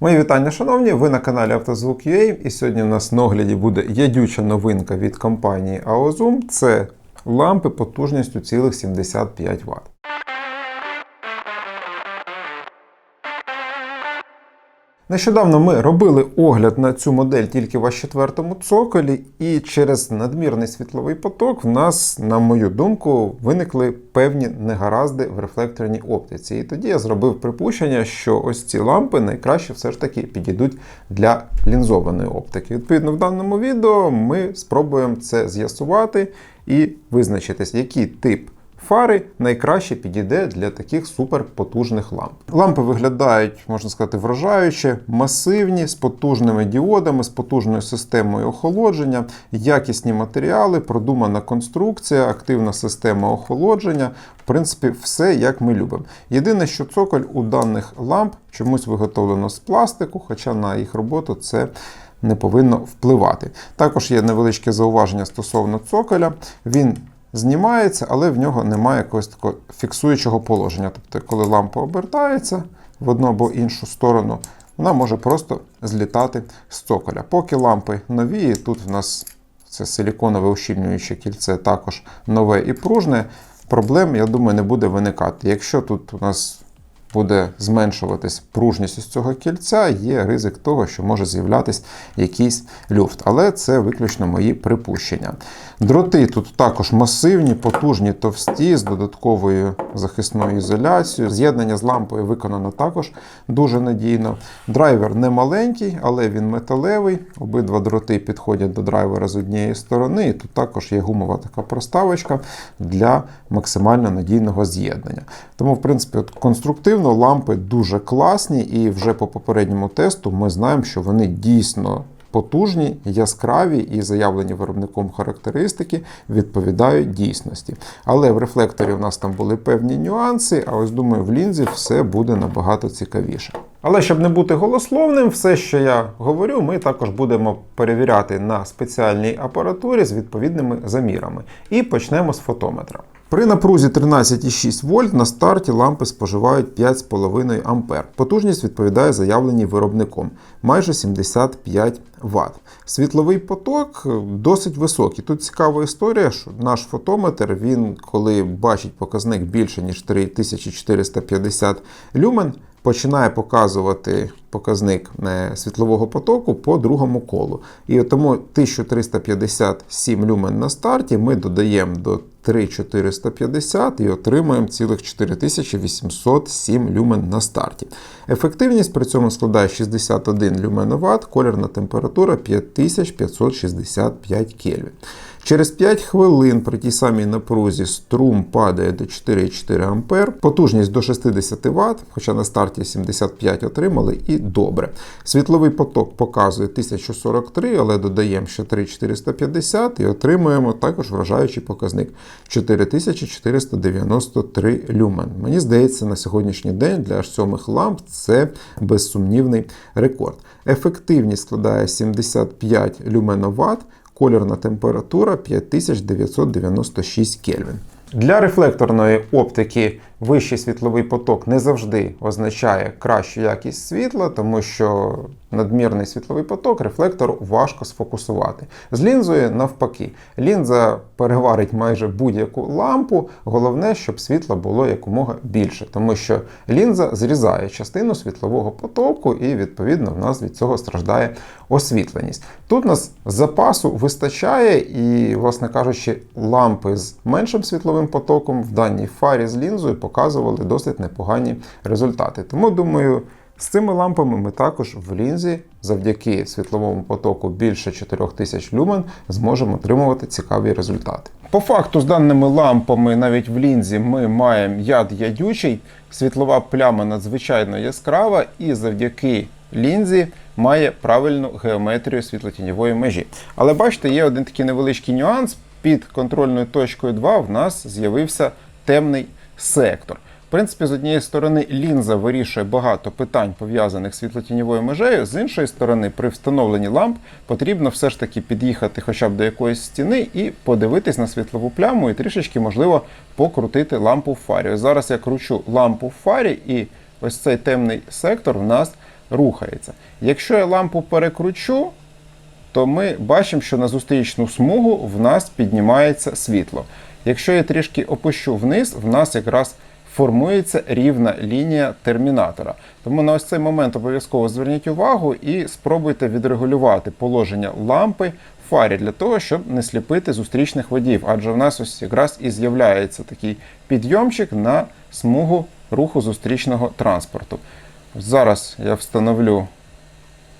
Мої вітання, шановні! Ви на каналі Автозвук.ua і сьогодні у нас на огляді буде ядюча новинка від компанії AOZoom. Це лампи потужністю цілих 75 Вт. Нещодавно ми робили огляд на цю модель тільки в А4 цоколі, і через надмірний світловий поток в нас, на мою думку, виникли певні негаразди в рефлекторній оптиці. І тоді я зробив припущення, що ось ці лампи найкраще все ж таки підійдуть для лінзованої оптики. Відповідно, в даному відео ми спробуємо це з'ясувати і визначитись, який тип фари найкраще підійде для таких суперпотужних ламп. Лампи виглядають, можна сказати, вражаюче, масивні, з потужними діодами, з потужною системою охолодження, якісні матеріали, продумана конструкція, активна система охолодження. В принципі, все як ми любимо. Єдине, що цоколь у даних ламп чомусь виготовлено з пластику, хоча на їх роботу це. Не повинно впливати. Також є невеличке зауваження стосовно цоколя. Він знімається, але в нього немає якогось такого фіксуючого положення. Тобто, коли лампа обертається в одну або іншу сторону, вона може просто злітати з цоколя. Поки лампи нові, тут в нас це силіконове ущільнююче кільце також нове і пружне, проблем, я думаю, не буде виникати. Якщо тут у нас буде зменшуватись пружність із цього кільця, є ризик того, що може з'являтися якийсь люфт. Але це виключно мої припущення. Дроти тут також масивні, потужні, товсті, з додатковою захисною ізоляцією. З'єднання з лампою виконано також дуже надійно. Драйвер не маленький, але він металевий. Обидва дроти підходять до драйвера з однієї сторони. І тут також є гумова така проставочка для максимально надійного з'єднання. Тому, в принципі, от конструктивно лампи дуже класні, і вже по попередньому тесту ми знаємо, що вони дійсно. Потужні, яскраві і заявлені виробником характеристики відповідають дійсності. Але в рефлекторі у нас там були певні нюанси, а ось думаю, в лінзі все буде набагато цікавіше. Але щоб не бути голословним, все, що я говорю, ми також будемо перевіряти на спеціальній апаратурі з відповідними замірами. І почнемо з фотометра. При напрузі 13,6 вольт на старті лампи споживають 5,5 А. Потужність відповідає заявленій виробником майже 75 Вт. Світловий поток досить високий. Тут цікава історія, що наш фотометр, він, коли бачить показник більше, ніж 3450 люмен, починає показувати показник світлового потоку по другому колу. І тому 1357 люмен на старті ми додаємо до 3450 і отримуємо цілих 4807 люмен на старті. Ефективність при цьому складає 61 люменоват, колірна температура 5565 Кельвін. Через 5 хвилин при тій самій напрузі струм падає до 4,4 А, потужність до 60 Вт, хоча на старті 75 отримали, і добре. Світловий поток показує 1043, але додаємо ще 3450 і отримуємо також вражаючий показник 4493 люмен. Мені здається, на сьогоднішній день для аж сьомих ламп це безсумнівний рекорд. Ефективність складає 75 люменоват, колірна температура 5996 Кельвін. Для рефлекторної оптики вищий світловий поток не завжди означає кращу якість світла, тому що надмірний світловий поток рефлектору важко сфокусувати. З лінзою навпаки, лінза переварить майже будь-яку лампу. Головне, щоб світла було якомога більше, тому що лінза зрізає частину світлового потоку, і відповідно в нас від цього страждає освітленість. Тут нас запасу вистачає, і, власне кажучи, лампи з меншим світловим потоком в даній фарі з лінзою показували досить непогані результати. Тому думаю. З цими лампами ми також в лінзі завдяки світловому потоку більше 4000 люмен зможемо отримувати цікаві результати. По факту, з даними лампами, навіть в лінзі ми маємо яд ядючий, світлова пляма надзвичайно яскрава, і завдяки лінзі має правильну геометрію світлотіньової межі. Але бачите, є один такий невеличкий нюанс. Під контрольною точкою 2 в нас з'явився темний сектор. В принципі, з однієї сторони, лінза вирішує багато питань, пов'язаних з світлотіньовою межею, з іншої сторони, при встановленні ламп потрібно все ж таки під'їхати хоча б до якоїсь стіни і подивитись на світлову пляму, і трішечки, можливо, покрутити лампу в фарі. Ось зараз я кручу лампу в фарі, і ось цей темний сектор в нас рухається. Якщо я лампу перекручу, то ми бачимо, що на зустрічну смугу в нас піднімається світло. Якщо я трішки опущу вниз, в нас якраз формується рівна лінія термінатора. Тому на ось цей момент обов'язково зверніть увагу і спробуйте відрегулювати положення лампи в фарі для того, щоб не сліпити зустрічних водіїв. Адже в нас ось якраз і з'являється такий підйомчик на смугу руху зустрічного транспорту. Зараз я встановлю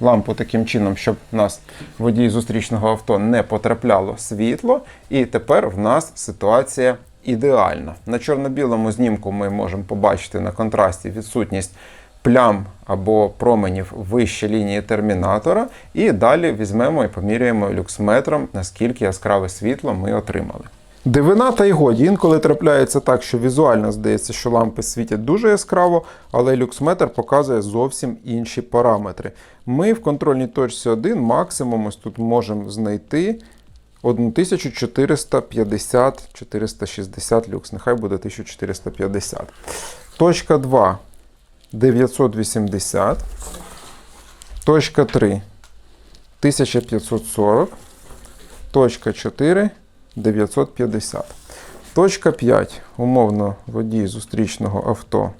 лампу таким чином, щоб в нас водій зустрічного авто не потрапляло світло. І тепер в нас ситуація ідеальна. На чорно-білому знімку ми можемо побачити на контрасті відсутність плям або променів вище лінії термінатора. І далі візьмемо і поміряємо люксметром, наскільки яскраве світло ми отримали. Дивина та й годі. Інколи трапляється так, що візуально здається, що лампи світять дуже яскраво, але люксметр показує зовсім інші параметри. Ми в контрольній точці 1 максимум ось тут можемо знайти 1450-460 люкс. Нехай буде 1450. Точка 2 980. Точка 3 1540. Точка 4 950. Точка 5. Умовно водій зустрічного авто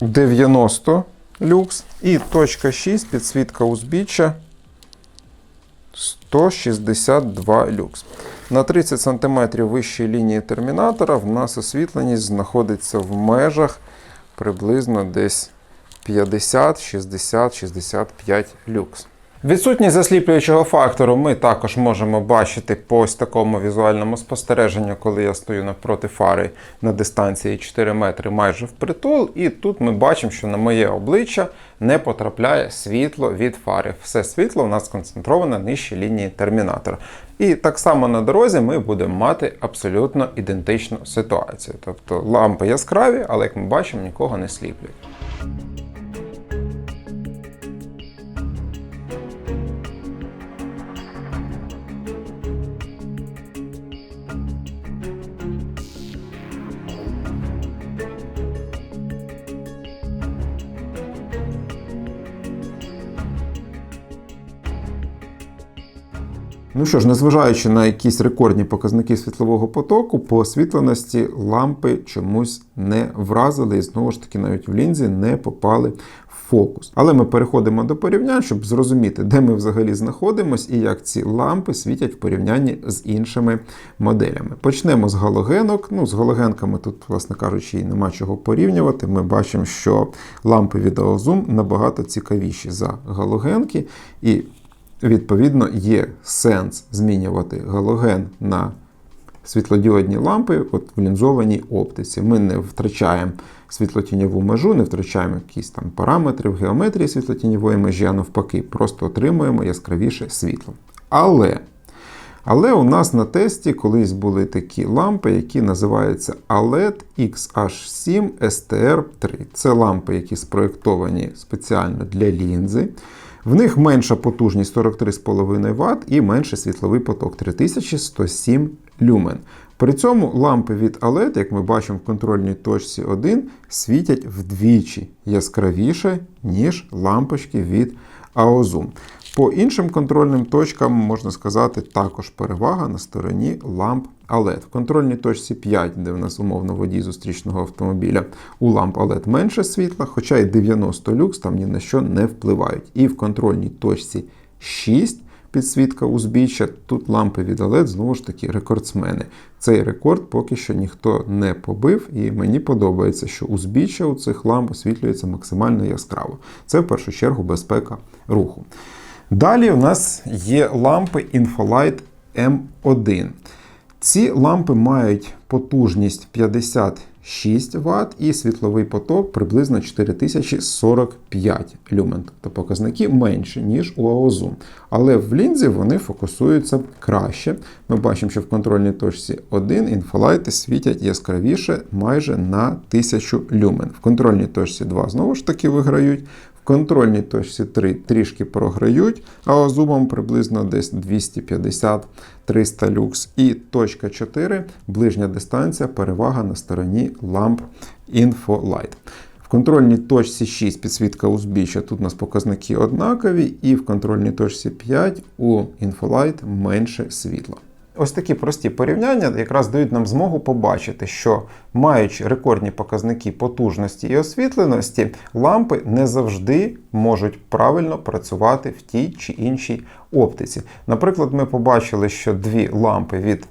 90 люкс. І точка 6 підсвітка узбіччя 162 люкс. На 30 см вищої лінії термінатора в нас освітленість знаходиться в межах приблизно десь 50, 60, 65 люкс. Відсутність засліплюючого фактору ми також можемо бачити по ось такому візуальному спостереженню, коли я стою навпроти фари на дистанції 4 метри майже впритул. І тут ми бачимо, що на моє обличчя не потрапляє світло від фари. Все світло у нас сконцентроване нижче лінії термінатора. І так само на дорозі ми будемо мати абсолютно ідентичну ситуацію. Тобто лампи яскраві, але як ми бачимо, нікого не сліплять. Ну що ж, незважаючи на якісь рекордні показники світлового потоку, по освітленості лампи чомусь не вразили і знову ж таки навіть в лінзі не попали в фокус. Але ми переходимо до порівнянь, щоб зрозуміти, де ми взагалі знаходимося і як ці лампи світять в порівнянні з іншими моделями. Почнемо з галогенок. Ну, з галогенками тут, власне кажучи, і нема чого порівнювати. Ми бачимо, що лампи від Aozoom набагато цікавіші за галогенки. І Відповідно, є сенс змінювати галоген на світлодіодні лампи от в лінзованій оптиці. Ми не втрачаємо світлотіньову межу, не втрачаємо якісь там параметри в геометрії світлотіньової межі, а навпаки, просто отримуємо яскравіше світло. Але але у нас на тесті колись були такі лампи, які називаються ALED XH7 STR3. Це лампи, які спроєктовані спеціально для лінзи. В них менша потужність 43,5 Вт і менший світловий поток 3107 люмен. При цьому лампи від OLED, як ми бачимо в контрольній точці 1, світять вдвічі яскравіше, ніж лампочки від AOZOOM. По іншим контрольним точкам, можна сказати, також перевага на стороні ламп OLED. В контрольній точці 5, де в нас умовно водій зустрічного автомобіля, у ламп OLED менше світла, хоча й 90 люкс там ні на що не впливають. І в контрольній точці 6 підсвітка узбіччя, тут лампи від OLED знову ж таки рекордсмени. Цей рекорд поки що ніхто не побив, і мені подобається, що узбіччя у цих ламп освітлюється максимально яскраво. Це в першу чергу безпека руху. Далі у нас є лампи Infolight M1. Ці лампи мають потужність 56 Вт і світловий поток приблизно 4045 люмен. Тобто показники менші, ніж у AOZOOM. Але в лінзі вони фокусуються краще. Ми бачимо, що в контрольній точці 1 інфолайти світять яскравіше майже на 1000 люмен. В контрольній точці 2 знову ж таки виграють. Контрольній точці 3 трішки програють, а зубом приблизно десь 250-300 люкс. І точка 4 ближня дистанція, перевага на стороні ламп InfoLight. В контрольній точці 6 підсвітка узбіччя, тут у нас показники однакові, і в контрольній точці 5 у Infolight менше світла. Ось такі прості порівняння якраз дають нам змогу побачити, що маючи рекордні показники потужності і освітленості, лампи не завжди можуть правильно працювати в тій чи іншій оптиці. Наприклад, ми побачили, що дві лампи від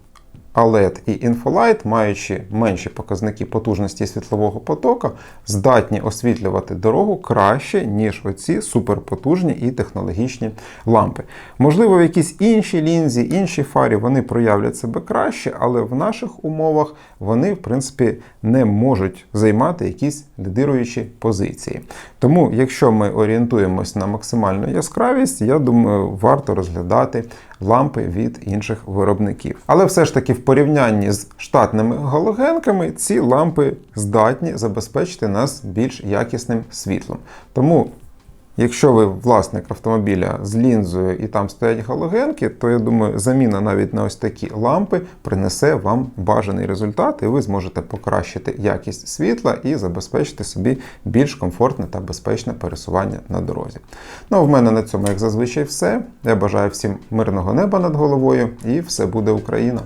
ALED і Infolight, маючи менші показники потужності світлового потока, здатні освітлювати дорогу краще, ніж оці суперпотужні і технологічні лампи. Можливо, в якійсь іншій лінзі, іншій фарі вони проявлять себе краще, але в наших умовах вони, в принципі, не можуть займати якісь лідируючі позиції. Тому, якщо ми орієнтуємось на максимальну яскравість, я думаю, варто розглядати лампи від інших виробників. Але все ж таки, в порівнянні з штатними галогенками, ці лампи здатні забезпечити нас більш якісним світлом. Тому Якщо ви власник автомобіля з лінзою і там стоять галогенки, то я думаю, заміна навіть на ось такі лампи принесе вам бажаний результат, і ви зможете покращити якість світла і забезпечити собі більш комфортне та безпечне пересування на дорозі. Ну а в мене на цьому, як зазвичай, все. Я бажаю всім мирного неба над головою і все буде Україна!